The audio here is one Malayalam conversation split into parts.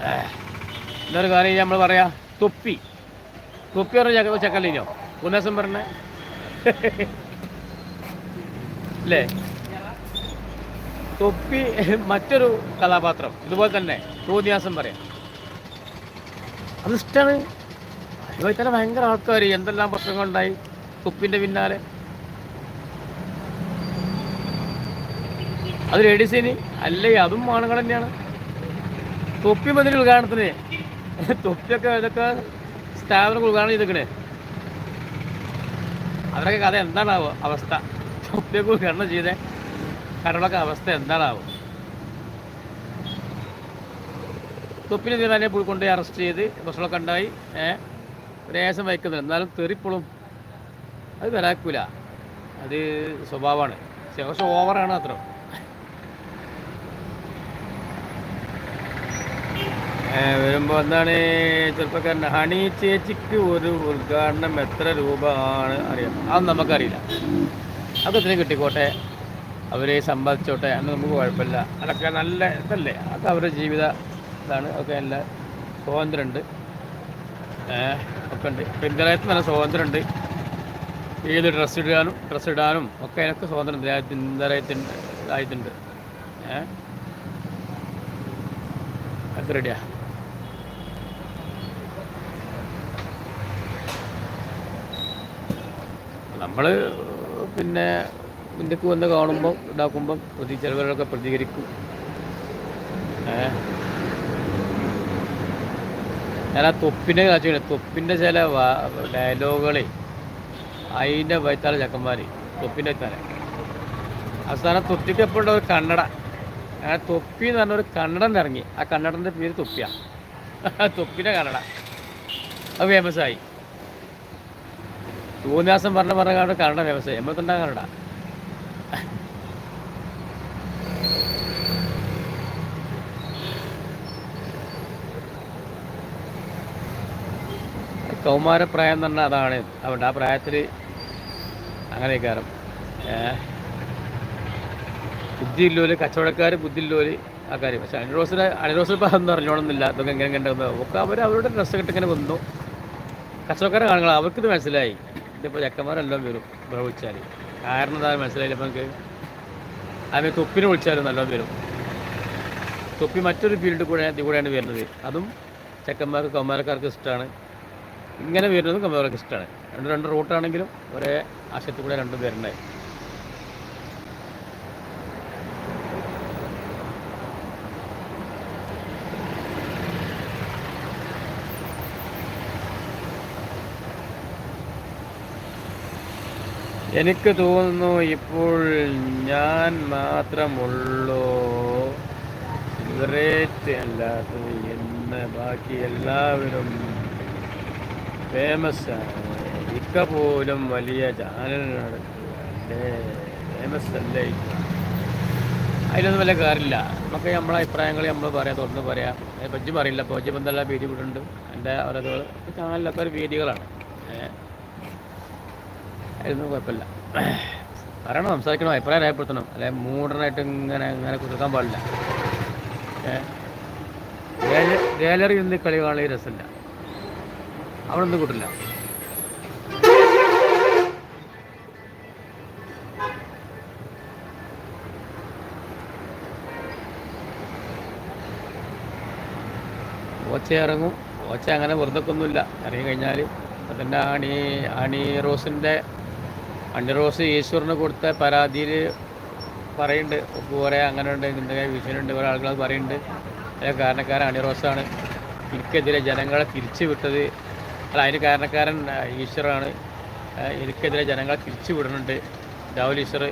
എന്നൊരു കാര്യം നമ്മൾ പറയാ തൊപ്പി. തൊപ്പി പറഞ്ഞ ചക്കല്ലോ ഉല്ലാസം പറഞ്ഞ. അല്ലേ? തൊപ്പി മറ്റൊരു കഥാപാത്രം. ഇതുപോലെ തന്നെ തോന്നിയാസം പറയാം. അത് ഇഷ്ടമാണ് അതുപോലെ തന്നെ ഭയങ്കര ആൾക്കാർ എന്തെല്ലാം പ്രശ്നങ്ങളുണ്ടായി തൊപ്പിന്റെ പിന്നാലെ? അത് ലേഡീസിന് അല്ലേ അതും ആണുങ്ങൾ തന്നെയാണ്. തൊപ്പി മന്ത്രി ഉദ്ഘാടനത്തിന്. തൊപ്പിയൊക്കെ ഇതൊക്കെ സ്ഥാപനം ഉദ്ഘാടനം ചെയ്തേക്കണേ. അവരൊക്കെ കഥ എന്താണാവോ അവസ്ഥ? തൊപ്പിയൊക്കെ ഉദ്ഘാടനം ചെയ്തേ. കടകളൊക്കെ അവസ്ഥ എന്താണാവോ? തൊപ്പിനെ തന്നെ കൊണ്ടുപോയി അറസ്റ്റ് ചെയ്ത് പ്രശ്നമൊക്കെ ഉണ്ടായി. ഏഹ് രേസം വയ്ക്കുന്നില്ല എന്നാലും തെറിപ്പോളും. അത് വരാക്കൂല. അത് സ്വഭാവമാണ്. ശേഷം ഓവറാണ് അത്ര വരുമ്പോൾ എന്താണ് ചെറുപ്പക്കാരൻ ഹണി ചേച്ചിക്ക് ഒരു ഉദ്ഘാടനം എത്ര രൂപ ആണ് അറിയാം. അത് നമുക്കറിയില്ല. അതൊക്കെ ഇത്രയും കിട്ടിക്കോട്ടെ. അവരെ സമ്പാദിച്ചോട്ടെ അന്ന് നമുക്ക് കുഴപ്പമില്ല. അതൊക്കെ നല്ല ഇതല്ലേ? അതൊക്കെ അവരുടെ ജീവിത ഇതാണ്. ഒക്കെ നല്ല സ്വാതന്ത്ര്യമുണ്ട്. ഒക്കെ ഉണ്ട്. പിന്തുണയത്ത് നല്ല സ്വാതന്ത്ര്യമുണ്ട്. ഏത് ഡ്രസ്സ് ഇടാനും ഡ്രസ്സ് ഇടാനും ഒക്കെ അതിനൊക്കെ സ്വാതന്ത്ര്യം ഇന്ത്യത്തിന്റെ ഇതായിട്ടുണ്ട്. ഏഹ് അത് നമ്മൾ പിന്നെ മുന്നേക്ക് വന്ന് കാണുമ്പോൾ ഇതാക്കുമ്പം പ്രതി ചിലവരൊക്കെ പ്രതികരിക്കും. ഞാൻ ആ തൊപ്പിന്റെ കാഴ്ച തൊപ്പിന്റെ ചില ഡയലോഗുകളെ അതിന്റെ വൈത്താല ചക്കന്മാർ തൊപ്പിന്റെ വൈത്താല. അവസാനം തൊപ്പിക്ക് ഒരു കണ്ണട. ആ തൊപ്പി എന്ന് പറഞ്ഞ ഒരു കണ്ണടൻ ഇറങ്ങി ആ കണ്ണടന്റെ പേര് തൊപ്പിയാണ് തൊപ്പിന്റെ കണ്ണട. അത് ഫേമസ് ആയി. തോന്നിയാസം പറഞ്ഞ പറഞ്ഞ കാണുന്ന കന്നഡ ഫേമസ് ആയി. എമ്മത്തുണ്ടാ കന്നഡ? കൗമാരപ്രായം എന്ന് പറഞ്ഞാൽ അതാണ്. അതുകൊണ്ട് ആ പ്രായത്തിൽ അങ്ങനെ ബുദ്ധി ബുദ്ധിയില്ലോൽ കച്ചവടക്കാർ ബുദ്ധിയില്ലോൽ ആ കാര്യം. പക്ഷെ അനുരോസിനെ അണിറോസ് ഇപ്പം അതൊന്നും അറിഞ്ഞോണമെന്നില്ല ഇതൊക്കെ എങ്ങനെ കണ്ടെന്ന് ഒക്കെ അവർ അവരുടെ ഡ്രസ്സ് കെട്ടിങ്ങനെ വന്നു. കച്ചവടക്കാരെ കാണുക അവർക്കിത് മനസ്സിലായി. ഇതിപ്പോൾ ചെക്കന്മാരെല്ലാം വരും. ഇവിടെ വിളിച്ചാൽ കാരണം എന്താ മനസ്സിലായില്ല അപ്പം നമുക്ക് അതിന് തൊപ്പിനെ വിളിച്ചാലും നല്ലോണം വരും. തൊപ്പി മറ്റൊരു ഫീൽഡിൽ കൂടെ ഇതിൽ കൂടെയാണ് വരുന്നത്. അതും ചെക്കന്മാർക്ക് കൗമാരക്കാർക്ക് ഇഷ്ടമാണ് ഇങ്ങനെ വരുന്നതും കൗമാരക്കാർക്ക് ഇഷ്ടമാണ് രണ്ട് രണ്ട് റൂട്ടാണെങ്കിലും ഒരേ ആശയത്തിൽ കൂടെ രണ്ടും വരണ്ടേ? എനിക്ക് തോന്നുന്നു ഇപ്പോൾ ഞാൻ മാത്രമുള്ളൂ. സിഗരറ്റ് അല്ലാത്തത് എന്ന് ബാക്കി എല്ലാവരും ഫേമസ് ആണ്. ഇക്ക പോലും വലിയ ചാനൽ നടക്കുകയല്ലേ ഫേമസ് അല്ലേ അതിലൊന്നും വല്ല കാര്യമില്ല. നമുക്ക് നമ്മളെ അഭിപ്രായങ്ങൾ നമ്മൾ പറയാം തുറന്ന് പറയാം. പറ്റി പറയില്ല. പറ്റി എന്തെല്ലാം വീഡിയോ വിടുന്നുണ്ട് എന്റെ ഓരോ ചാനലിലൊക്കെ ഒരു വീഡിയോകളാണ് അതിനൊന്നും കുഴപ്പമില്ല. പറയണം സംസാരിക്കണം? അഭിപ്രായം രേഖപ്പെടുത്തണം. അല്ലെ മൂടനായിട്ട് ഇങ്ങനെ ഇങ്ങനെ കുതിർക്കാൻ പാടില്ല. ഗാലറി നിന്ന് കളി കാണി രസമില്ല. അവിടെ ഒന്നും കൂട്ടില്ല. ഓച്ച ഇറങ്ങും. ഓച്ച അങ്ങനെ വെറുതെ ഒന്നുമില്ല ഇറങ്ങി കഴിഞ്ഞാൽ അതിന്റെ ആണി ആണി റോസിന്റെ അണി റോസ് ഈശ്വറിന് കൊടുത്ത പരാതിയിൽ പറയുന്നുണ്ട്. പറയാ അങ്ങനെ ഉണ്ട് ഇങ്ങനെ വിഷയമുണ്ട് കുറേ ആളുകൾ പറയുന്നുണ്ട്. അതിന് കാരണക്കാരൻ അണിറോസാണ് എനിക്കെതിരെ ജനങ്ങളെ തിരിച്ചു വിട്ടത്. അല്ല അതിന് കാരണക്കാരൻ ഈശ്വറാണ് എനിക്കെതിരെ ജനങ്ങളെ തിരിച്ചു വിടുന്നുണ്ട്. രാഹുൽ ഈശ്വർ.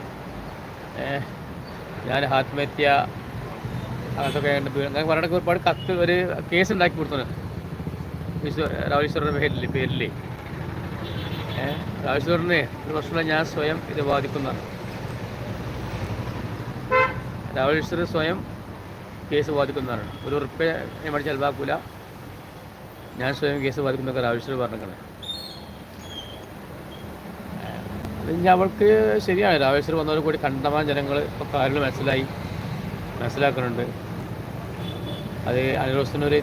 ഞാൻ ആത്മഹത്യ അങ്ങനത്തെ അങ്ങനെ ഒരുപാട് കത്ത് ഒരു കേസ് ഉണ്ടാക്കി കൊടുത്തു രാഹുൽ ഈശ്വറുടെ പേരിൽ പേരിൽ രാഹുലീശ്വറിന് ഒരു പ്രശ്നമില്ല ഞാൻ സ്വയം ഇത് ബാധിക്കുന്നതാണ് രാഹുലീശ്വർ സ്വയം കേസ് ബാധിക്കുന്നതാണ്. ഒരു ഉറുപ്പ്യ നമ്മൾ ചെലവാക്കൂല. ഞാൻ സ്വയം കേസ് ബാധിക്കുന്നൊക്കെ രാഹുൽ ഈശ്വർ ഇനി അവൾക്ക് ശരിയാണ്. രാഹുലീശ്വർ വന്നവർ കൂടി കണ്ടമാൻ ജനങ്ങൾ ഇപ്പോൾ കാര്യങ്ങൾ മനസ്സിലായി. മനസ്സിലാക്കുന്നുണ്ട്. അത് അനിൽ റോസിനൊരു